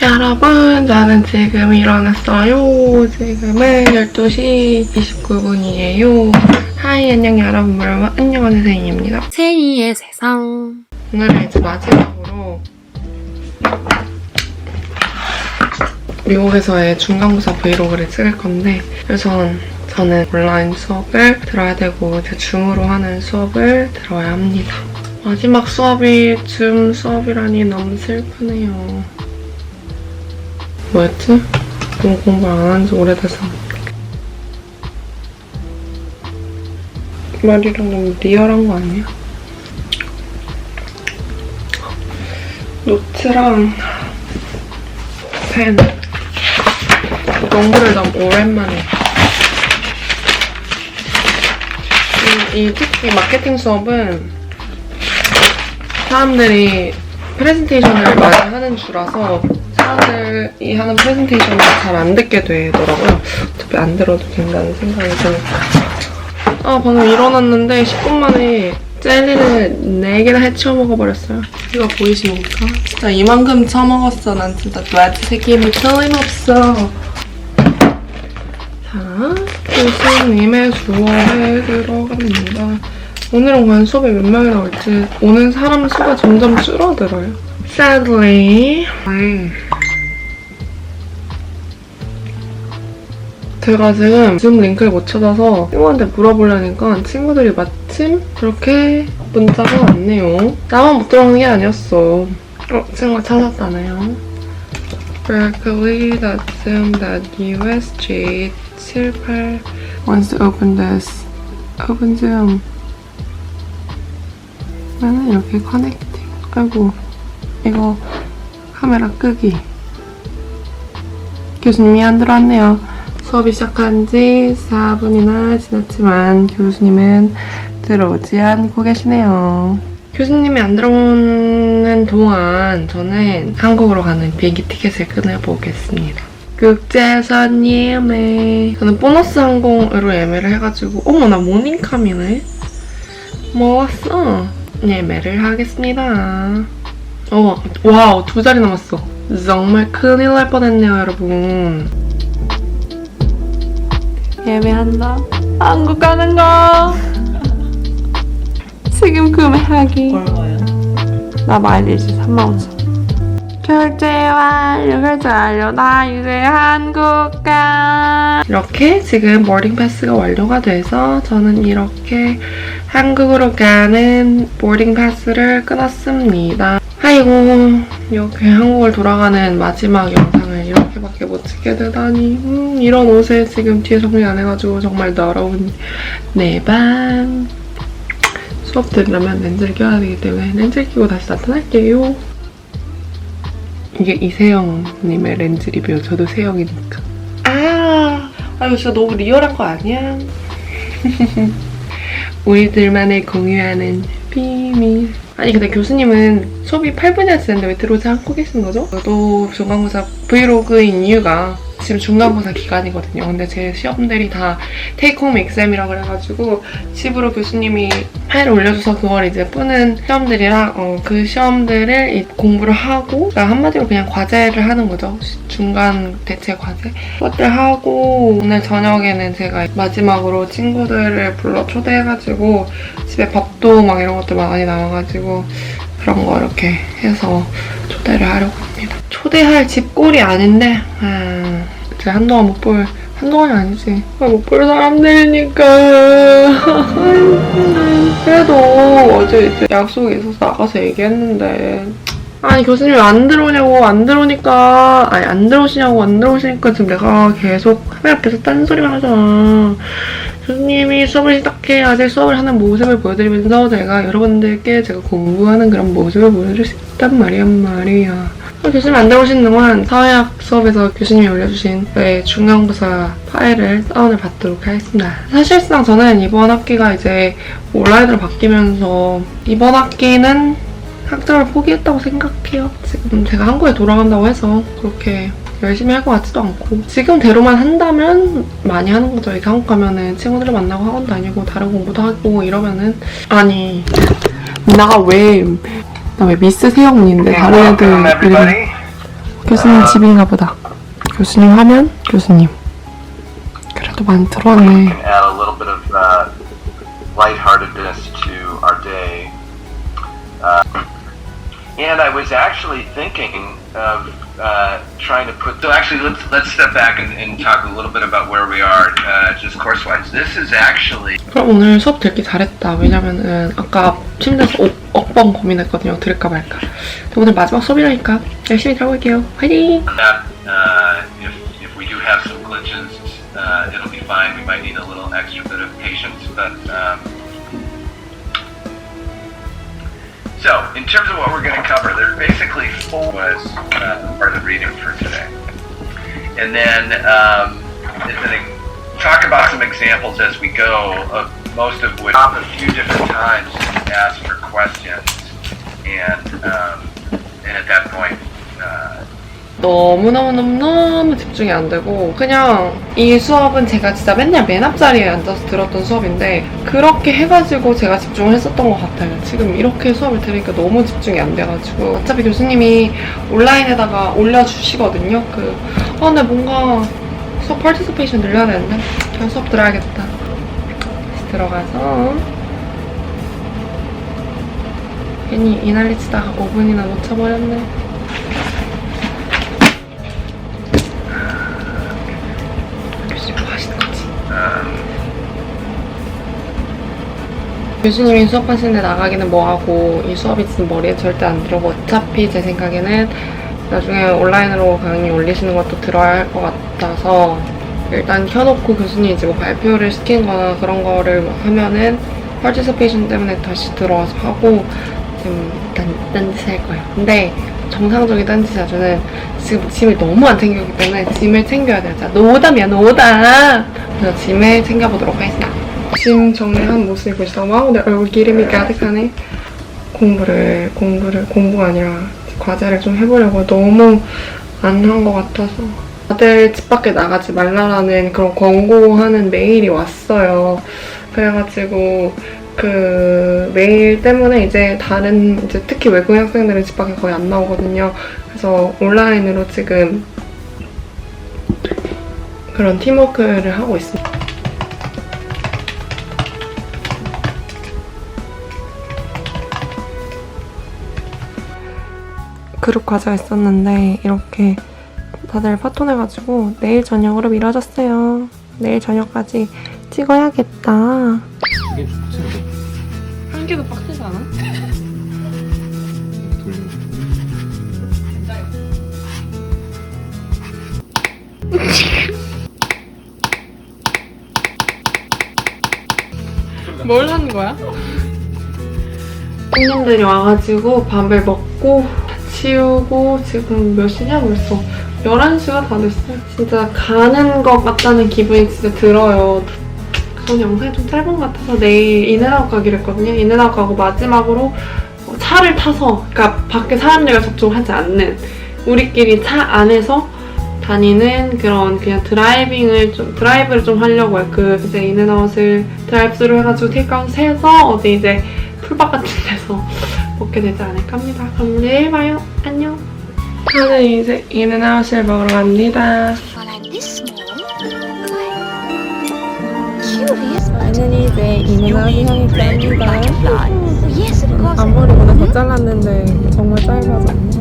여러분, 저는 지금 일어났어요. 지금은 12시 29분이에요. 하이, 안녕, 여러분. 여러분, 안녕하세요, 세인입니다. 체리의 세상. 오늘은 이제 마지막으로 미국에서의 중간고사 브이로그를 찍을 건데 우선 저는 온라인 수업을 들어야 되고 이제 줌으로 하는 수업을 들어야 합니다. 마지막 수업이 줌 수업이라니 너무 슬프네요. 뭐였지? 너무 공부 안 한 지 오래돼서 말이랑 너무 리얼한 거 아니야? 노트랑 펜 연구를 너무 오랜만에 이, 이 특히 마케팅 수업은 사람들이 프레젠테이션을 많이 하는 주라서 사람들이 하는 프레젠테이션을 잘 안 듣게 되더라고요 어차피 안 들어도 된다는 생각이 드니까 아 방금 일어났는데 10분 만에 젤리를 4개나 해치워 먹어버렸어요. 이거 보이십니까? 진짜 이만큼 처먹었어. 난 진짜 뇌트 새끼임이 틀림없어. 자, 교수님의 수업에 들어갑니다. 오늘은 과연 수업에 몇 명이 나올지 오는 사람 수가 점점 줄어들어요. Sadly. 제가 지금 줌 링크를 못 찾아서 친구한테 물어보려니까 친구들이 마침 그렇게 문자가 왔네요. 나만 못 들어오는 게 아니었어. 어, 친구가 찾았다네요. Berkeley Zoom USG 78 Once open this Open Zoom 나는 이렇게 커넥팅 아이고 이거 카메라 끄기 교수님이 안 들어왔네요. 수업이 시작한 지 4분이나 지났지만 교수님은 들어오지 않고 계시네요. 교수님이 안 들어오는 동안 저는 한국으로 가는 비행기 티켓을 끊어보겠습니다. 국제선 예매. 저는 보너스 항공으로 예매를 해가지고 어머 나 모닝캄이네. 뭐 왔어? 예매를 하겠습니다. 어, 와우 두 자리 남았어. 정말 큰일 날 뻔했네요 여러분. 예매한다. 한국 가는 거. 지금 구매하기. 얼마야? 나 마일리지 35,000. 결제 완료, 결제 완료. 나 이제 한국 가. 이렇게 지금 보딩 패스가 완료가 돼서 저는 이렇게 한국으로 가는 보딩 패스를 끊었습니다. 아이고, 이렇게 한국을 돌아가는 마지막 영상을 이렇게밖에 못 찍게 되다니. 음, 이런 옷에 지금 뒤에 정리 안 해가지고 정말 더러운 내 방. 수업 들으려면 렌즈를 껴야 되기 때문에 렌즈 를 끼고 다시 나타날게요. 이게 이세영님의 렌즈 리뷰. 저도 세영이니까. 아, 아 이거 진짜 너무 리얼한 거 아니야? 우리들만의 공유하는 비밀. 아니 근데 교수님은 수업이 8분이나 지났는데 왜 들어오지 않고 계신 거죠? 저도 중간고사 브이로그인 이유가 지금 중간고사 기간이거든요. 근데 제 시험들이 다 테이크홈 엑셈이라 그래가지고 집으로 교수님이 파일을 올려줘서 그걸 이제 뿌는 시험들이랑 어, 그 시험들을 이- 공부를 하고 그러니까 한마디로 그냥 과제를 하는 거죠. 시- 중간 대체 과제. 그것들 하고 오늘 저녁에는 제가 마지막으로 친구들을 불러 초대해가지고 집에 밥도 막 이런 것들 많이 남아가지고 그런 거 이렇게 해서 초대를 하려고 합니다. 초대할 집꼴이 아닌데 아, 제가 한동안 못 볼 한동안이 아니지. 아, 못볼 사람들이니까. 그래도 어제 이제 약속이 있어서 나가서 얘기했는데. 아니 교수님이 안 들어오냐고 안 들어오니까. 아니 안 들어오시냐고 안 들어오시니까 지금 내가 계속 카메라 앞에서 딴소리만 하잖아. 교수님이 수업을 시작해. 아직 수업을 하는 모습을 보여드리면서 제가 여러분들께 제가 공부하는 그런 모습을 보여드릴 수 있단 말이야 말이야. 어, 교수님 안 들어오시는 동안 사회학 수업에서 교수님이 올려주신 저의 중간고사 파일을 다운을 받도록 하겠습니다. 사실상 저는 이번 학기가 이제 온라인으로 바뀌면서 이번 학기는 학점을 포기했다고 생각해요. 지금 제가 한국에 돌아간다고 해서 그렇게 열심히 할 것 같지도 않고 지금대로만 한다면 많이 하는 거죠. 이제 한국 가면은 친구들을 만나고 학원 다니고 다른 공부도 하고 이러면은 아니 나왜 나왜 미스 세영문인데 다른 애들 이름 교수님 집인가 보다. 교수님 화면, 교수님. 그래도 많이 들어왔네. add a little bit of uh, lightheartedness to our day. Uh, and I was actually thinking of uh, trying to put. So actually, let's let's step back and, and talk a little bit about where we are, uh, just course-wise. This is actually 그럼 오늘 수업 듣기 잘했다. 왜냐면은 아까 침대에서 억, 억번 고민했거든요. 들을까 말까. 근데 오늘 마지막 수업이라니까 열심히 들어볼게요. 화이팅! that uh, if if we do have some glitches, uh, it'll be fine. We might need a little extra bit of patience, but. Um, So, in terms of what we're going to cover, there basically four was uh, part of the reading for today. And then um, talk about some examples as we go, of most of which a few different times ask for questions. And, um, and at that point, uh, 너무너무너무너무 집중이 안 되고 그냥 이 수업은 제가 진짜 맨날 맨 앞자리에 앉아서 들었던 수업인데 그렇게 해가지고 제가 집중을 했었던 것 같아요. 지금 이렇게 수업을 들으니까 너무 집중이 안 돼가지고 어차피 교수님이 온라인에다가 올려주시거든요. 그, 아, 근데 뭔가 수업 파티스페이션 늘려야 되는데 그냥 수업 들어야겠다. 다시 들어가서 괜히 이 난리 치다가 5분이나 놓쳐버렸네. 교수님이 수업하시는데 나가기는 뭐하고 이 수업이 지금 머리에 절대 안 들어오고 어차피 제 생각에는 나중에 온라인으로 강의 올리시는 것도 들어야 할 것 같아서 일단 켜놓고 교수님이 이제 뭐 발표를 시키는 거나 그런 거를 하면은 파티스페이션 때문에 다시 들어와서 하고 지금 일단 딴짓 할 거예요. 근데 정상적인 딴짓 자주는 지금 짐을 너무 안 챙겼기 때문에 짐을 챙겨야. 자, 노담이야, 노담! 그래서 짐을 챙겨보도록 하겠습니다. 짐 정리한 모습이 보시다 와우, 내 얼굴 기름이 가득하네. 공부를, 공부를, 공부가 아니라 과제를 좀 해보려고 너무 안 한 것 같아서. 다들 집 밖에 나가지 말라라는 그런 권고하는 메일이 왔어요. 그래가지고 그 메일 때문에 이제 다른 이제 특히 외국인 학생들은 집 밖에 거의 안 나오거든요. 그래서 온라인으로 지금 그런 팀워크를 하고 있습니다. 그룹 과제가 있었는데 이렇게 다들 파톤해가지고 내일 저녁으로 미뤄졌어요. 내일 저녁까지 찍어야겠다. 이게 좋지 뭐. 한 개도 빡세지 않아? 돌려. 뭘 하는 거야? 손님들이 와가지고 밥을 먹고 치우고 지금 몇 시냐 벌써 11시가 다 됐어요. 진짜 가는 것 같다는 기분이 진짜 들어요. 전 영상이 좀 짧은 것 같아서 내일 인앤아웃 가기로 했거든요. 인앤아웃 가고 마지막으로 어, 차를 타서 그러니까 밖에 사람들과 접촉하지 않는 우리끼리 차 안에서 다니는 그런 그냥 드라이빙을 좀 드라이브를 좀 하려고 해요. 그 이제 인앤아웃을 드라이브스루 해가지고 테이크아웃 해서 어디 이제 풀밭 같은 데서 먹게 되지 않을까 합니다. 그럼 내일 봐요. 안녕. 저는 이제 인앤아웃을 먹으러 갑니다. 저는 이제 인앤아웃 향이 of course. 앞머리 보다 더 잘랐는데 정말 짧아졌네.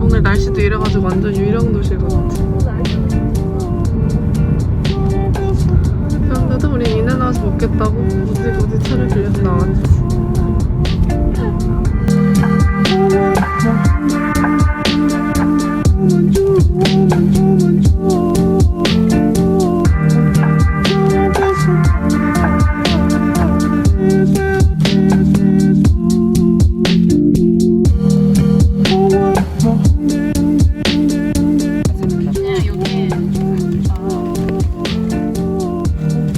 오늘 날씨도 이래가지고 완전 유령도실 것 같아. 그런데도 우리 인앤아웃 먹겠다고 굳이 굳이 차를 빌려서 나왔지.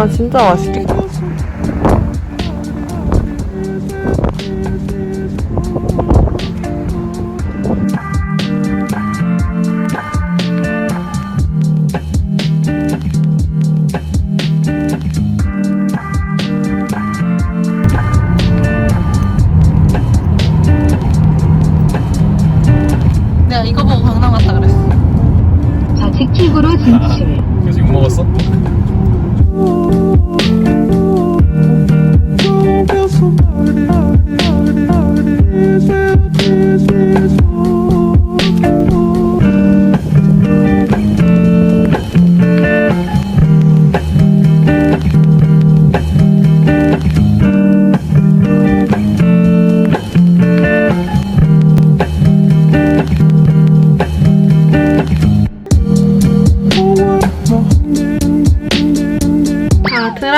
와 진짜 맛있겠다.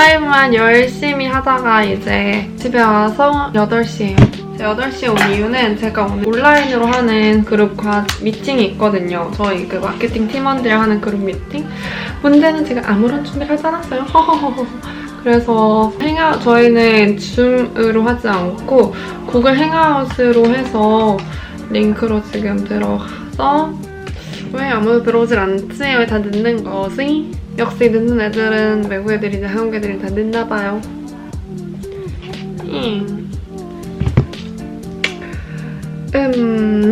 아, 드라이브만 열심히 하다가 이제 집에 와서 8시에요. 8시에 온 이유는 제가 오늘 온라인으로 하는 그룹 과 미팅이 있거든요. 저희 그 마케팅 팀원들 하는 그룹 미팅. 문제는 제가 아무런 준비를 하지 않았어요. 그래서 행아 저희는 줌으로 하지 않고 구글 행아웃으로 해서 링크로 지금 들어가서 왜 아무도 들어오질 않지? 왜 다 늦는 거지? 역시 늦는 애들은 외국 애들이나 한국 애들이 다 늦나 봐요. 음. 음.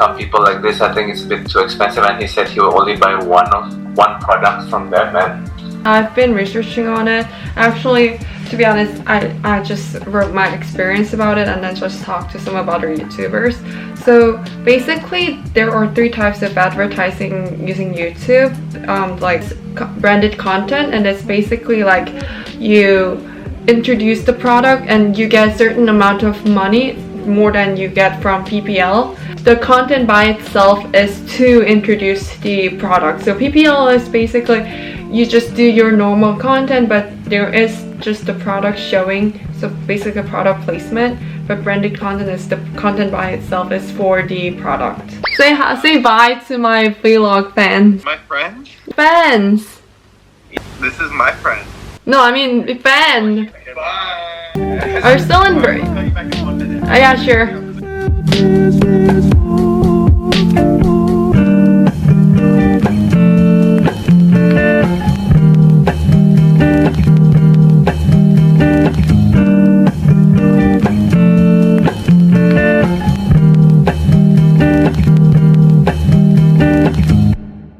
some people like this, I think it's a bit too expensive. And he said he will only buy one of one product from Batman. I've been researching on it. Actually, to be honest, I, I just wrote my experience about it and then just talked to some of other YouTubers. So basically, there are three types of advertising using YouTube, um, like branded content, and it's basically like you introduce the product and you get a certain amount of money more than you get from PPL. The content by itself is to introduce the product. So PPL is basically you just do your normal content, but there is just the product showing. So basically product placement. But branded content is the content by itself is for the product. Say hi, say bye to my vlog fans. My friend? Fans. This is my friend. No, I mean fan. Bye. Are you still in? Bur- I'll call you back in one minute. Uh, yeah, sure.